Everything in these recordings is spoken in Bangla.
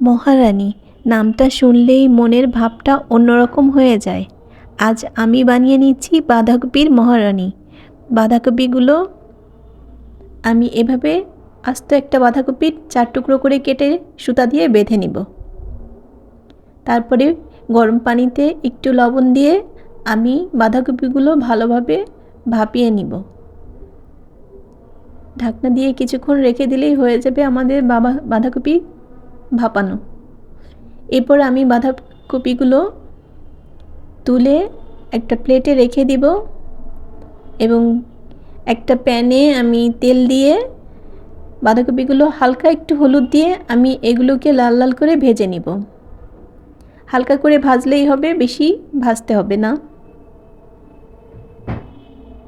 মহারানী, নামটা শুনলেই মনের ভাবটা অন্যরকম হয়ে যায়। আজ আমি বানিয়ে নিচ্ছি বাঁধাকপির মহারানী। বাঁধাকপিগুলো আমি এভাবে আস্ত একটা বাঁধাকপির চার টুকরো করে কেটে সুতা দিয়ে বেঁধে নিব। তারপরে গরম পানিতে একটু লবণ দিয়ে আমি বাঁধাকপিগুলো ভালোভাবে ভাপিয়ে নিব। ঢাকনা দিয়ে কিছুক্ষণ রেখে দিলেই হয়ে যাবে আমাদের বাবা বাঁধাকপি ভাপানো। এরপর আমি বাঁধাকপিগুলো তুলে একটা প্লেটে রেখে দিব এবং একটা প্যানে আমি তেল দিয়ে বাঁধাকপিগুলো হালকা একটু হলুদ দিয়ে আমি এগুলোকে লাল লাল করে ভেজে নিব। হালকা করে ভাজলেই হবে, বেশি ভাজতে হবে না।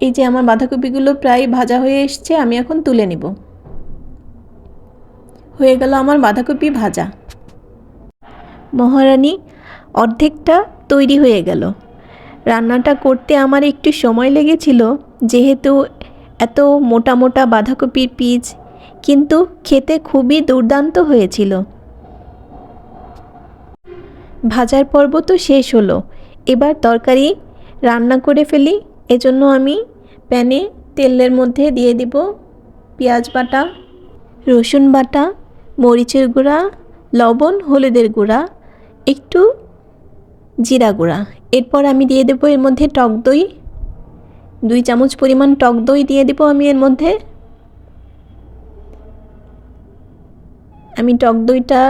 এই যে আমার বাঁধাকপিগুলো প্রায় ভাজা হয়ে এসছে, আমি এখন তুলে নেব। হয়ে গেল আমার বাঁধাকপি ভাজা। মহারানী, অর্ধেকটা তৈরি হয়ে গেল। রান্নাটা করতে আমার একটু সময় লেগেছিল, যেহেতু এত মোটা মোটা বাঁধাকপির পিচ, কিন্তু খেতে খুবই দুর্দান্ত হয়েছিল। ভাজার পর্ব তো শেষ হলো। এবার তরকারি রান্না করে ফেলি। এজন্য আমি প্যানে তেলের মধ্যে দিয়ে দিব পেঁয়াজ বাটা, রসুন বাটা মরিচের গুঁড়া, লবণ, হলুদের গুঁড়া, একটু জিরা গুঁড়া। এরপর আমি দিয়ে দেবো এর মধ্যে টক দই। দুই চামচ পরিমাণ টক দই দিয়ে দেবো আমি এর মধ্যে। আমি টক দইটা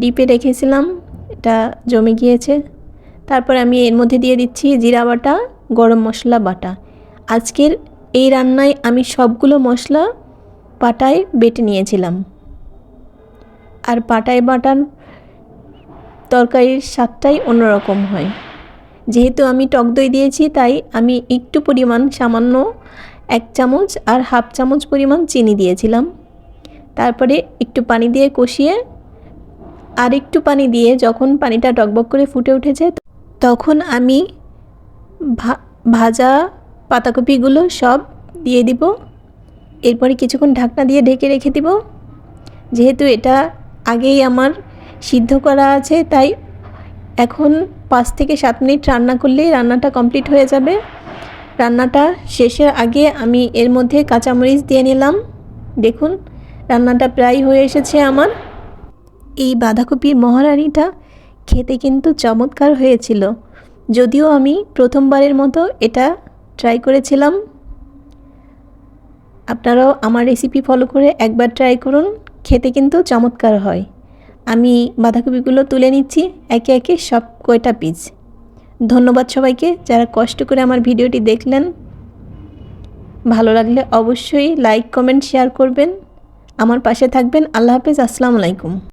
ডিপে রেখেছিলাম, এটা জমে গিয়েছে। তারপর আমি এর মধ্যে দিয়ে দিচ্ছি জিরা বাটা, গরম মশলা বাটা। আজকের এই রান্নায় আমি সবগুলো মশলা পাটায় বেটে নিয়েছিলাম। আর পাটায় বাটান তরকারির স্বাদটাই অন্যরকম হয়। যেহেতু আমি টক দই দিয়েছি, তাই আমি একটু পরিমাণ সামান্য এক চামচ আর হাফ চামচ পরিমাণ চিনি দিয়েছিলাম। তারপরে একটু পানি দিয়ে কষিয়ে আর একটু পানি দিয়ে যখন পানিটা টকবক করে ফুটে উঠেছে, তখন আমি ভাজা পাতাকপিগুলো সব দিয়ে দিব। এরপরে কিছুক্ষণ ঢাকনা দিয়ে ঢেকে রেখে দিব। যেহেতু এটা আগেই আমার সিদ্ধ করা আছে, তাই এখন পাঁচ থেকে সাত মিনিট রান্না করলেই রান্নাটা কমপ্লিট হয়ে যাবে। রান্নাটা শেষের আগে আমি এর মধ্যে কাঁচামরিচ দিয়ে নিলাম। দেখুন, রান্নাটা প্রায় হয়ে এসেছে আমার। এই বাঁধাকপির মহারানিটা খেতে কিন্তু চমৎকার হয়েছিল। যদিও আমি প্রথমবারের মতো এটা ট্রাই করেছিলাম। আপনারাও আমার রেসিপি ফলো করে একবার ট্রাই করুন। খেতে কিন্তু চমৎকার হয়। আমি বাঁধাকপিগুলো তুলে নিচ্ছি, একে একে সব কয়টা পিস ধন্যবাদ সবাইকে যারা কষ্ট করে আমার ভিডিওটি দেখলেন। ভালো লাগলে অবশ্যই লাইক কমেন্ট শেয়ার করবেন। আমার পাশে থাকবেন। আল্লাহ হাফেজ। আসসালামু আলাইকুম।